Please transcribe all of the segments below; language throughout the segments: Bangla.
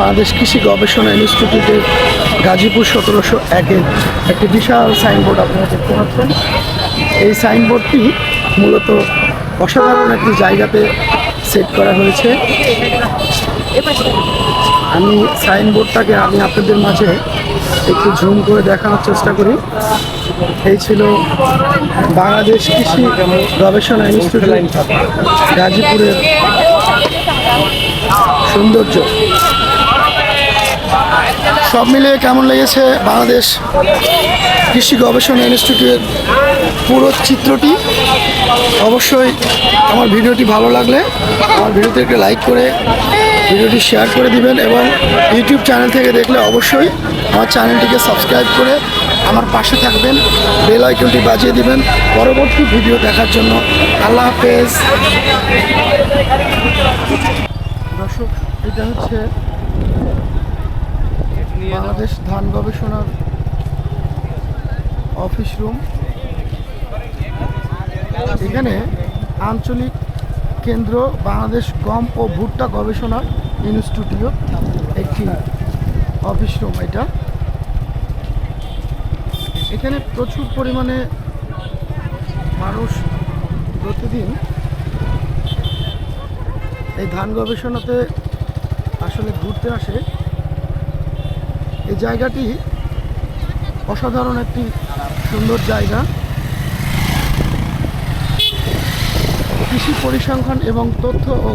বাংলাদেশ কৃষি গবেষণা ইনস্টিটিউটের গাজীপুর সতেরোশো একের একটি বিশাল সাইনবোর্ড আপনারা দেখতে পাচ্ছেন। এই সাইনবোর্ডটি মূলত অসাধারণ একটি জায়গাতে সেট করা হয়েছে। আমি সাইনবোর্ডটাকে, আমি আপনাদের মাঝে একটু ঝুম করে দেখানোর চেষ্টা করি। এই ছিল বাংলাদেশ কৃষি গবেষণা ইনস্টিটিউট গাজীপুরের সৌন্দর্য। সব মিলিয়ে কেমন লেগেছে বাংলাদেশ কৃষি গবেষণা ইনস্টিটিউটের পুরো চিত্রটি? অবশ্যই আমার ভিডিওটি ভালো লাগলে আমার ভিডিওতে একটা লাইক করে ভিডিওটি শেয়ার করে দিবেন এবং ইউটিউব চ্যানেল থেকে দেখলে অবশ্যই আমার চ্যানেলটিকে সাবস্ক্রাইব করে আমার পাশে থাকবেন, বেল আইকনটি বাজিয়ে দিবেন। পরবর্তী ভিডিও দেখার জন্য আল্লাহ হাফেজ। দর্শক, এটা হচ্ছে বাংলাদেশ ধান গবেষণার অফিস রুম। এখানে আঞ্চলিক কেন্দ্র বাংলাদেশ গম ও ভুট্টা গবেষণা ইনস্টিটিউট একটি অফিস রুম এটা। এখানে প্রচুর পরিমাণে মানুষ প্রতিদিন এই ধান গবেষণাতে আসলে ঘুরতে আসে। এই জায়গাটি অসাধারণ একটি সুন্দর জায়গা। কৃষি পরিসংখ্যান এবং তথ্য ও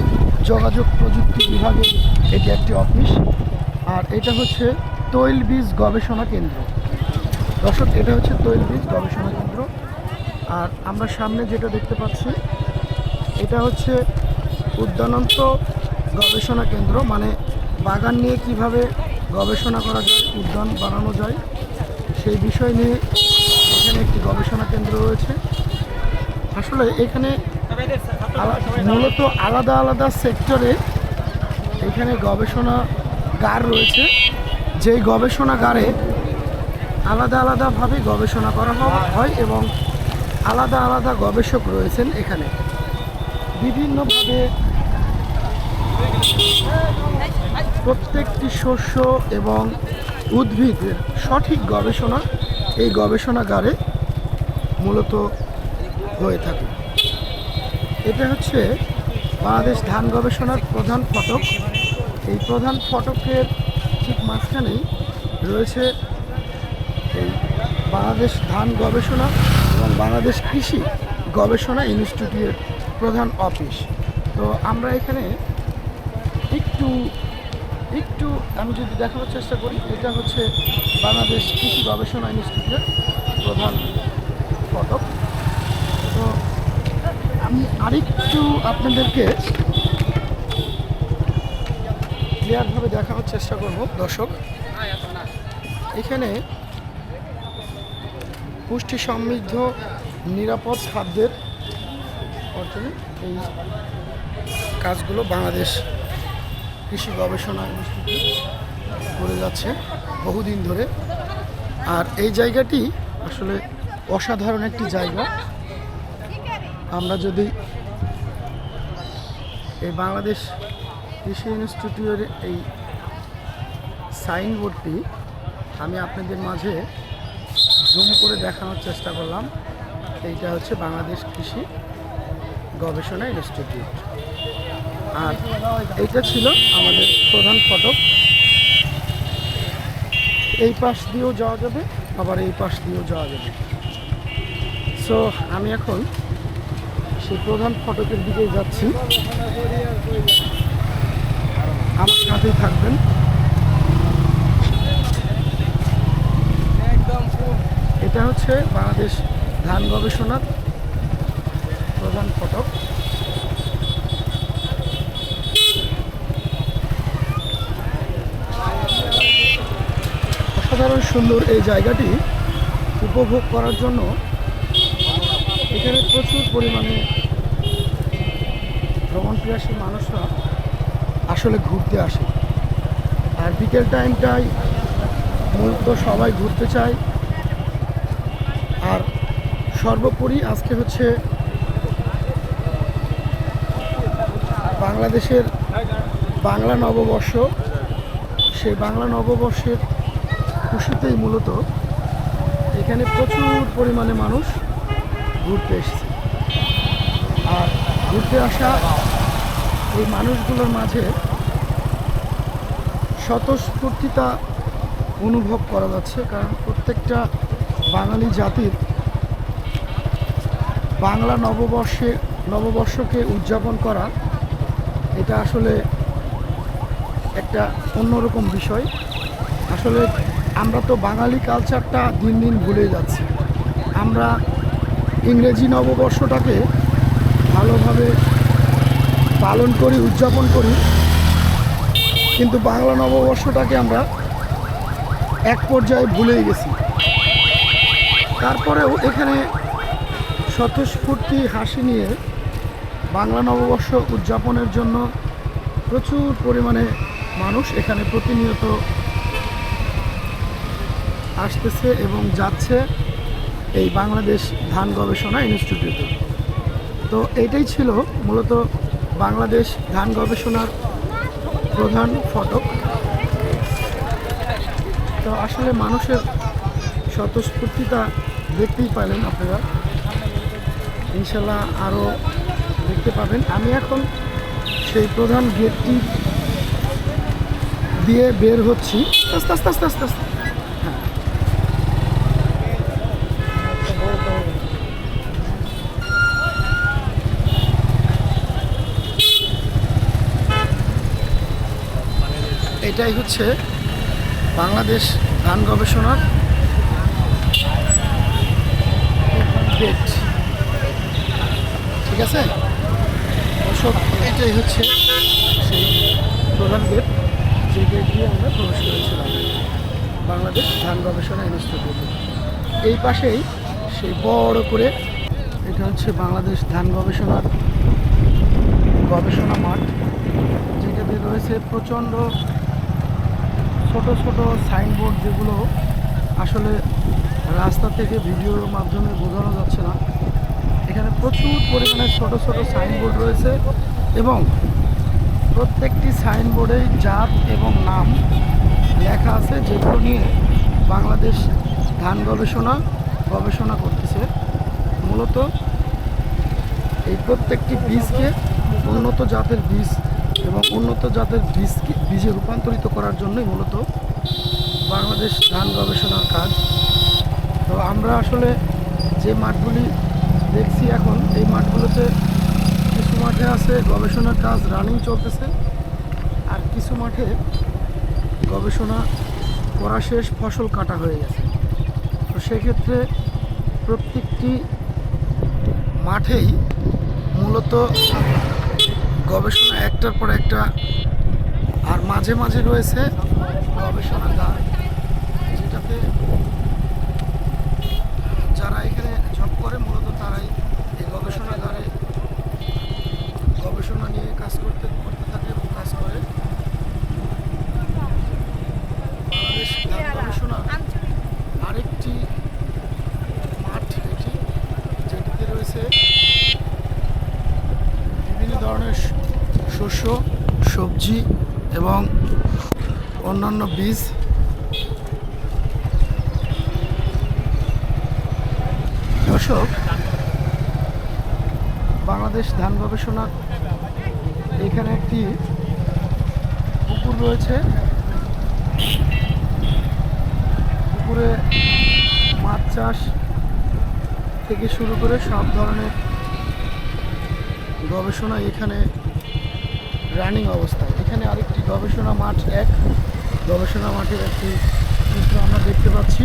যোগাযোগ প্রযুক্তি বিভাগের এটি একটি অফিস। আর এটা হচ্ছে তৈল বীজ গবেষণা কেন্দ্র। দর্শক, এটা হচ্ছে তৈল বীজ গবেষণা কেন্দ্র। আর আমরা সামনে যেটা দেখতে পাচ্ছি, এটা হচ্ছে উদ্যানন্ত গবেষণা কেন্দ্র। মানে বাগান নিয়ে কীভাবে গবেষণা করা যায়, উদ্যান বানানো যায়। সেই বিষয় নিয়ে এখানে একটি গবেষণা কেন্দ্র রয়েছে। আসলে এখানে মূলত আলাদা আলাদা সেক্টরে এখানে গবেষণাগার রয়েছে। যেই গবেষণাগারে আলাদা আলাদাভাবে গবেষণা করা হয় এবং আলাদা আলাদা গবেষক রয়েছেন এখানে। বিভিন্নভাবে প্রত্যেকটি শস্য এবং উদ্ভিদের সঠিক গবেষণা এই গবেষণাগারে মূলত হয়ে থাকে। এটা হচ্ছে বাংলাদেশ ধান গবেষণার প্রধান ফটক। এই প্রধান ফটকের ঠিক মাঝখানেই রয়েছে এই বাংলাদেশ ধান গবেষণা এবং বাংলাদেশ কৃষি গবেষণা ইনস্টিটিউটের প্রধান অফিস। তো আমরা এখানে একটু আমি যদি দেখানোর চেষ্টা করি, এটা হচ্ছে বাংলাদেশ কৃষি গবেষণা ইনস্টিটিউটের প্রধান ফটক। তো আমি আরেকটু আপনাদেরকে ক্লিয়ারভাবে দেখানোর চেষ্টা করব, দর্শক। এখানে পুষ্টি সমৃদ্ধ নিরাপদ খাদ্যের অর্জনে এই কাজগুলো বাংলাদেশ কৃষি গবেষণা ইনস্টিটিউট করে যাচ্ছে বহুদিন ধরে। আর এই জায়গাটি আসলে অসাধারণ একটি জায়গা। আমরা যদি এই বাংলাদেশ কৃষি ইনস্টিটিউটের এই সাইনবোর্ডটি আমি আপনাদের মাঝে জুম করে দেখানোর চেষ্টা করলাম। এইটা হচ্ছে বাংলাদেশ কৃষি গবেষণা ইনস্টিটিউট। আর এইটা ছিল আমাদের প্রধান ফটক। এই পাশ দিয়েও যাওয়া যাবে, আবার এই পাশ দিয়েও যাওয়া যাবে। সো আমি এখন সেই প্রধান ফটকের দিকেই যাচ্ছি। আমার সাথেই থাকবেন। এটা হচ্ছে বাংলাদেশ ধান গবেষণার প্রধান ফটক। অসাধারণ সুন্দর এই জায়গাটি উপভোগ করার জন্য এখানে প্রচুর পরিমাণে ভ্রমণ প্রিয়াসী মানুষরা আসলে ঘুরতে আসে। আর বিকেল টাইমটাই মূলত সবাই ঘুরতে চায়। আর সর্বোপরি আজকে হচ্ছে বাংলাদেশের বাংলা নববর্ষ। সেই বাংলা নববর্ষের খুশিতেই মূলত এখানে প্রচুর পরিমাণে মানুষ ঘুরতে এসেছে। আর ঘুরতে আসা এই মানুষগুলোর মাঝে স্বতঃস্ফূর্তিতা অনুভব করা যাচ্ছে, কারণ প্রত্যেকটা বাঙালি জাতির বাংলা নববর্ষে, নববর্ষকে উদযাপন করা, এটা আসলে একটা অন্যরকম বিষয়। আসলে আমরা তো বাঙালি কালচারটা দিন দিন ভুলে যাচ্ছি। আমরা ইংরেজি নববর্ষটাকে ভালোভাবে পালন করি, উদযাপন করি। কিন্তু বাংলা নববর্ষটাকে আমরা এক পর্যায়ে ভুলেই গেছি। তারপরেও এখানে স্বতঃস্ফূর্তি হাসি নিয়ে বাংলা নববর্ষ উদযাপনের জন্য প্রচুর পরিমাণে মানুষ এখানে প্রতিনিয়ত আসতেছে এবং যাচ্ছে এই বাংলাদেশ ধান গবেষণা ইনস্টিটিউটে। তো এইটাই ছিল মূলত বাংলাদেশ ধান গবেষণার প্রধান ফটক। তো আসলে মানুষের স্বতঃস্ফূর্তিতা দেখতেই পাইলেন আপনারা। ইনশাল্লাহ আরও দেখতে পাবেন। আমি এখন সেই প্রধান গেটটি দিয়ে বের হচ্ছি। আস্তে আস্তে আস্তে আস্তে আস্তে। এটাই হচ্ছে বাংলাদেশ ধান গবেষণার ঠিক আছে? দর্শক, এটাই হচ্ছে সেই প্রধান গেট যে গেট দিয়ে আমরা প্রবেশ করেছিলাম, বাংলাদেশ ধান গবেষণা ইনস্টিটিউটে এই পাশেই সেই বড় করে এটা হচ্ছে বাংলাদেশ ধান গবেষণার গবেষণা মাঠ, যেটাতে রয়েছে প্রচণ্ড ছোট ছোট সাইনবোর্ড যেগুলো আসলে রাস্তা থেকে ভিডিওর মাধ্যমে বোঝানো যাচ্ছে না। এখানে প্রচুর পরিমাণে ছোট ছোট সাইনবোর্ড রয়েছে এবং প্রত্যেকটি সাইনবোর্ডেই জাত এবং নাম লেখা আছে যেগুলো নিয়ে বাংলাদেশ ধান গবেষণা গবেষণা করতেছে। মূলত এই প্রত্যেকটি বীজকে উন্নত জাতের বীজ এবং উন্নত জাতের বীজকে বীজে রূপান্তরিত করার জন্যই মূলত বাংলাদেশ ধান গবেষণার কাজ। তো আমরা আসলে যে মাঠগুলি দেখছি এখন, এই মাঠগুলোতে কিছু মাঠে আছে গবেষণার কাজ রানিং চলতেছে। আর কিছু মাঠে গবেষণা করা শেষ, ফসল কাটা হয়ে গেছে। তো সেক্ষেত্রে প্রত্যেকটি মাঠেই মূলত গবেষণা একটার পর একটা, আর মাঝে মাঝে রয়েছে গবেষণাগার। যেটাতে যারা এখানে জব করে, মূলত তারাই এই গবেষণাগারে গবেষণা নিয়ে কাজ করতে করতে থাকে এবং কাজ করে। গবেষণা আরেকটি মাঠ এটি, যেটিতে রয়েছে বিভিন্ন ধরনের শস্য, সবজি এবং অন্যান্য বীজ। দর্শক, বাংলাদেশ ধান গবেষণা এখানে একটি পুকুর রয়েছে। পুকুরে মাছ চাষ থেকে শুরু করে সব ধরনের গবেষণা এখানে রানিং অবস্থায়। এখানে আরেকটি গবেষণা মাঠ এক, গবেষণা মাঠের একটি চিত্র আমরা দেখতে পাচ্ছি।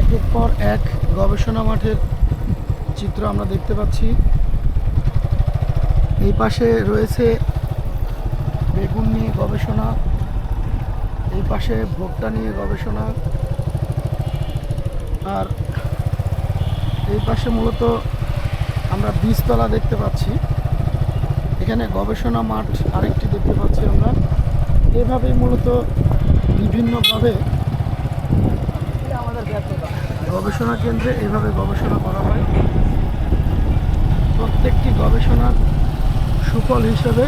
একের পর এক গবেষণা মাঠের চিত্র আমরা দেখতে পাচ্ছি। এই পাশে রয়েছে বেগুন নিয়ে গবেষণা, এই পাশে ভুট্টা নিয়ে গবেষণা, আর এই পাশে মূলত আমরা বীজতলা দেখতে পাচ্ছি। এখানে গবেষণা মাঠ আরেকটি দেখতে পাচ্ছি আমরা। এভাবেই মূলত বিভিন্নভাবে আমাদের গবেষণা কেন্দ্রে এভাবে গবেষণা করা হয়। প্রত্যেকটি গবেষণার সুফল হিসেবে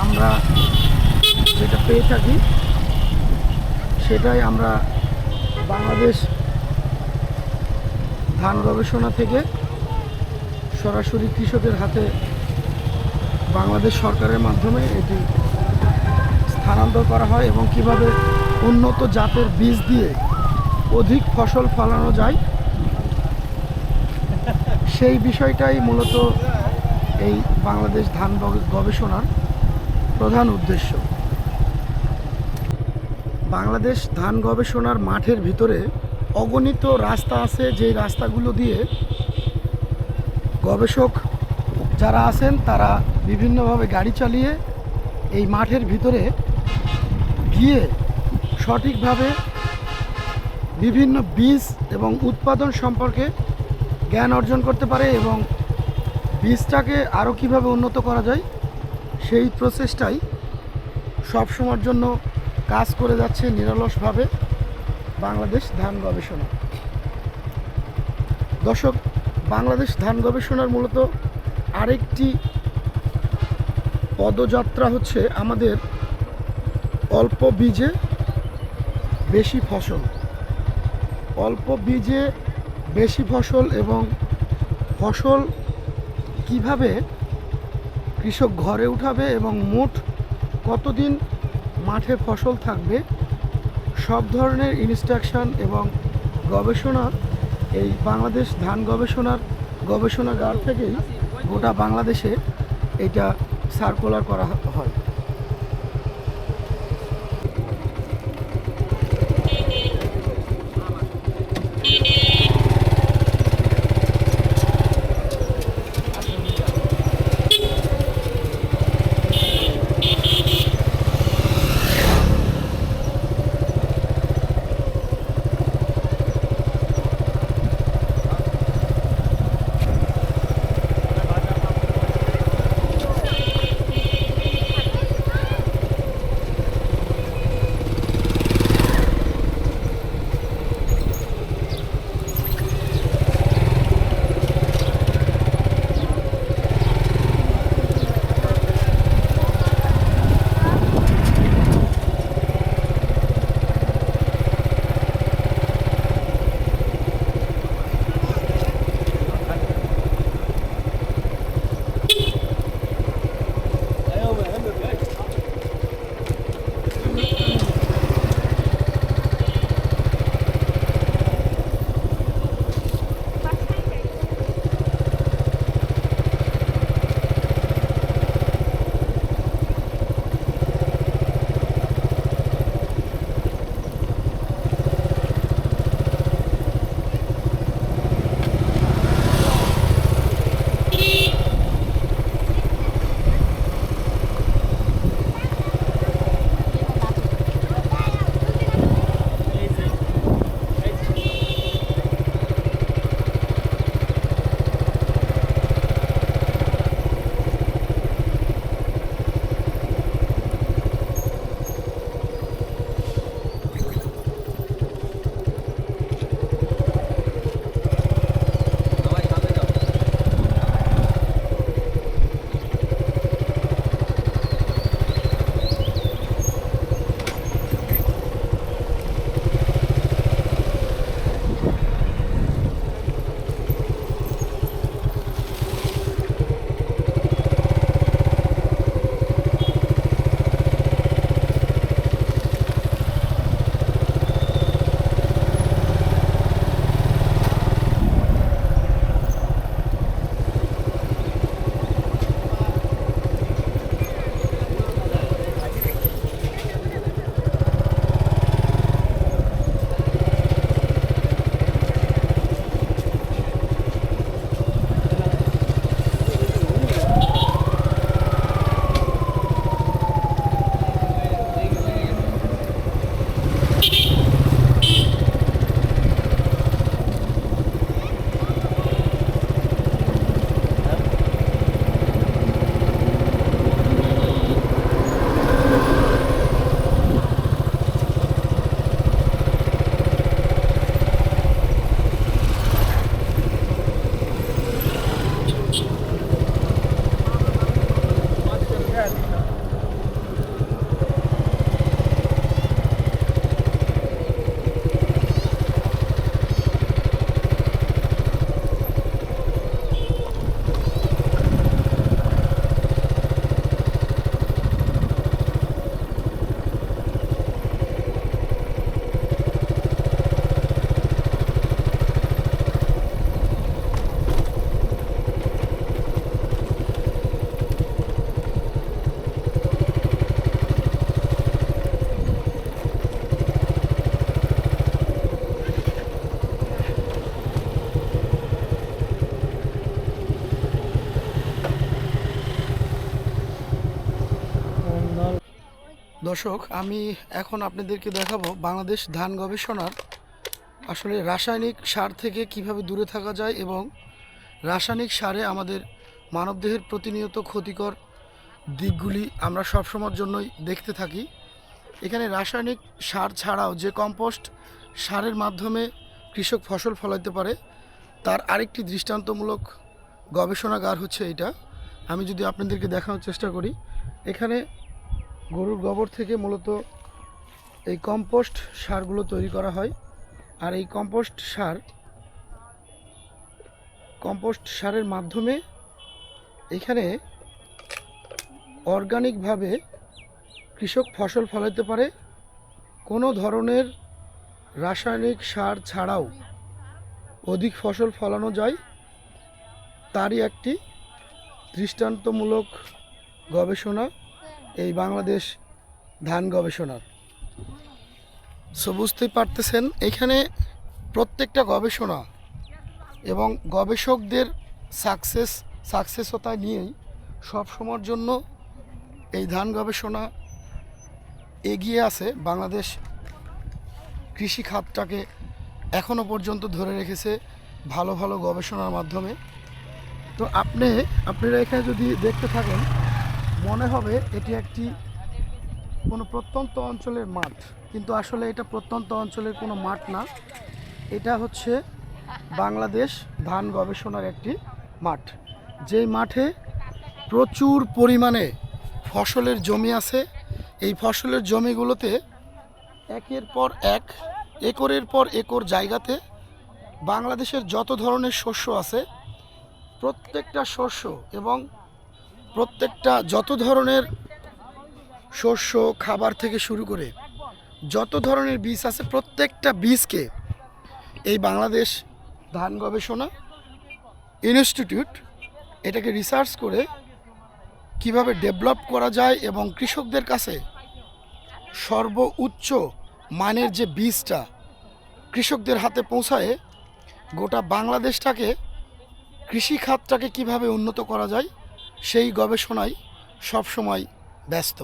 আমরা যেটা পেয়ে থাকি, সেটাই আমরা বাংলাদেশ ধান গবেষণা থেকে সরাসরি কৃষকের হাতে বাংলাদেশ সরকারের মাধ্যমে এটি স্থানান্তর করা হয় এবং কীভাবে উন্নত জাতের বীজ দিয়ে অধিক ফসল ফলানো যায় সেই বিষয়টাই মূলত এই বাংলাদেশ ধান গবেষণার প্রধান উদ্দেশ্য। বাংলাদেশ ধান গবেষণার মাঠের ভিতরে অগণিত রাস্তা আছে, যেই রাস্তাগুলো দিয়ে গবেষক যারা আছেন, তারা বিভিন্নভাবে গাড়ি চালিয়ে এই মাঠের ভিতরে গিয়ে সঠিকভাবে বিভিন্ন বীজ এবং উৎপাদন সম্পর্কে জ্ঞান অর্জন করতে পারে এবং বীজটাকে আরও কীভাবে উন্নত করা যায়, সেই প্রচেষ্টাই সবসময়ের জন্য কাজ করে যাচ্ছে নিরলসভাবে বাংলাদেশ ধান গবেষণা। দর্শক, বাংলাদেশ ধান গবেষণার মূলত আরেকটি পদযাত্রা হচ্ছে আমাদের অল্প বীজে বেশি ফসল। অল্প বীজে বেশি ফসল এবং ফসল কীভাবে কৃষক ঘরে উঠাবে এবং মোট কতদিন মাঠে ফসল থাকবে, সব ধরনের ইনস্ট্রাকশন এবং গবেষণা এই বাংলাদেশ ধান গবেষণার গবেষণাগার থেকেই গোটা বাংলাদেশে এটা সার্কুলার করা হয়। দর্শক, আমি এখন আপনাদেরকে দেখাবো বাংলাদেশ ধান গবেষণার আসলে রাসায়নিক সার থেকে কীভাবে দূরে থাকা যায় এবং রাসায়নিক সারে আমাদের মানবদেহের প্রতিনিয়ত ক্ষতিকর দিকগুলি আমরা সবসময়ের জন্যই দেখতে থাকি। এখানে রাসায়নিক সার ছাড়াও যে কম্পোস্ট সারের মাধ্যমে কৃষক ফসল ফলাইতে পারে, তার আরেকটি দৃষ্টান্তমূলক গবেষণাগার হচ্ছে এটা। আমি যদি আপনাদেরকে দেখানোর চেষ্টা করি, এখানে গরুর গোবর থেকে মূলত এই কম্পোস্ট সারগুলো তৈরি করা হয়। আর এই কম্পোস্ট সার কম্পোস্ট সারের মাধ্যমে এখানে অর্গানিকভাবে কৃষক ফসল ফলাতে পারে। কোনো ধরনের রাসায়নিক সার ছাড়াও অধিক ফসল ফলানো যায়, তারই একটি দৃষ্টান্তমূলক গবেষণা। এই বাংলাদেশ ধান গবেষণার। সো বুঝতেই পারতেছেন, এখানে প্রত্যেকটা গবেষণা এবং গবেষকদের সাকসেস সাকসেসতা নিয়েই সব সময়ের জন্য এই ধান গবেষণা এগিয়ে আছে। বাংলাদেশ কৃষি খাতটাকে এখনও পর্যন্ত ধরে রেখেছে ভালো ভালো গবেষণার মাধ্যমে। তো আপনি, আপনারা এখানে যদি দেখতে থাকেন মনে হবে এটি একটি কোনো প্রত্যন্ত অঞ্চলের মাঠ, কিন্তু আসলে এটা প্রত্যন্ত অঞ্চলের কোনো মাঠ না। এটা হচ্ছে বাংলাদেশ ধান গবেষণার একটি মাঠ। যেই মাঠে প্রচুর পরিমাণে ফসলের জমি আছে। এই ফসলের জমিগুলোতে একের পর এক, একরের পর একর জায়গাতে বাংলাদেশের যত ধরনের শস্য আছে, প্রত্যেকটা শস্য এবং প্রত্যেকটা যত ধরনের শস্য, খাবার থেকে শুরু করে যত ধরনের বীজ আছে, প্রত্যেকটা বীজকে এই বাংলাদেশ ধান গবেষণা ইনস্টিটিউট এটাকে রিসার্চ করে কীভাবে ডেভেলপ করা যায় এবং কৃষকদের কাছে সর্বোচ্চ মানের যে বীজটা কৃষকদের হাতে পৌঁছায়, গোটা বাংলাদেশটাকে কৃষি খাতটাকে কীভাবে উন্নত করা যায় সেই গবেষণায় সবসময় ব্যস্ত।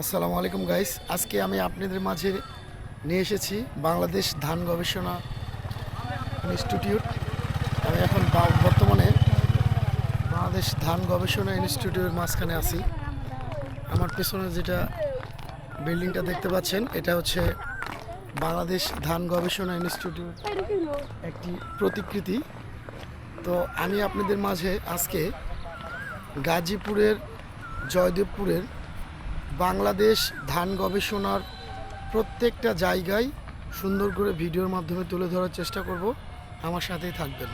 আসসালামু আলাইকুম গাইস আজকে আমি আপনাদের মাঝে নিয়ে এসেছি বাংলাদেশ ধান গবেষণা ইনস্টিটিউট। আমি এখন বর্তমানে বাংলাদেশ ধান গবেষণা ইনস্টিটিউটের মাঝখানে আছি। আমার পেছনে যেটা বিল্ডিংটা দেখতে পাচ্ছেন, এটা হচ্ছে বাংলাদেশ ধান গবেষণা ইনস্টিটিউট একটি প্রতিকৃতি। তো আমি আপনাদের মাঝে আজকে গাজীপুরের, জয়দেবপুরের বাংলাদেশ ধান গবেষণার প্রত্যেকটা জায়গায় সুন্দর করে ভিডিওর মাধ্যমে তুলে ধরার চেষ্টা করব। আমার সাথেই থাকবেন।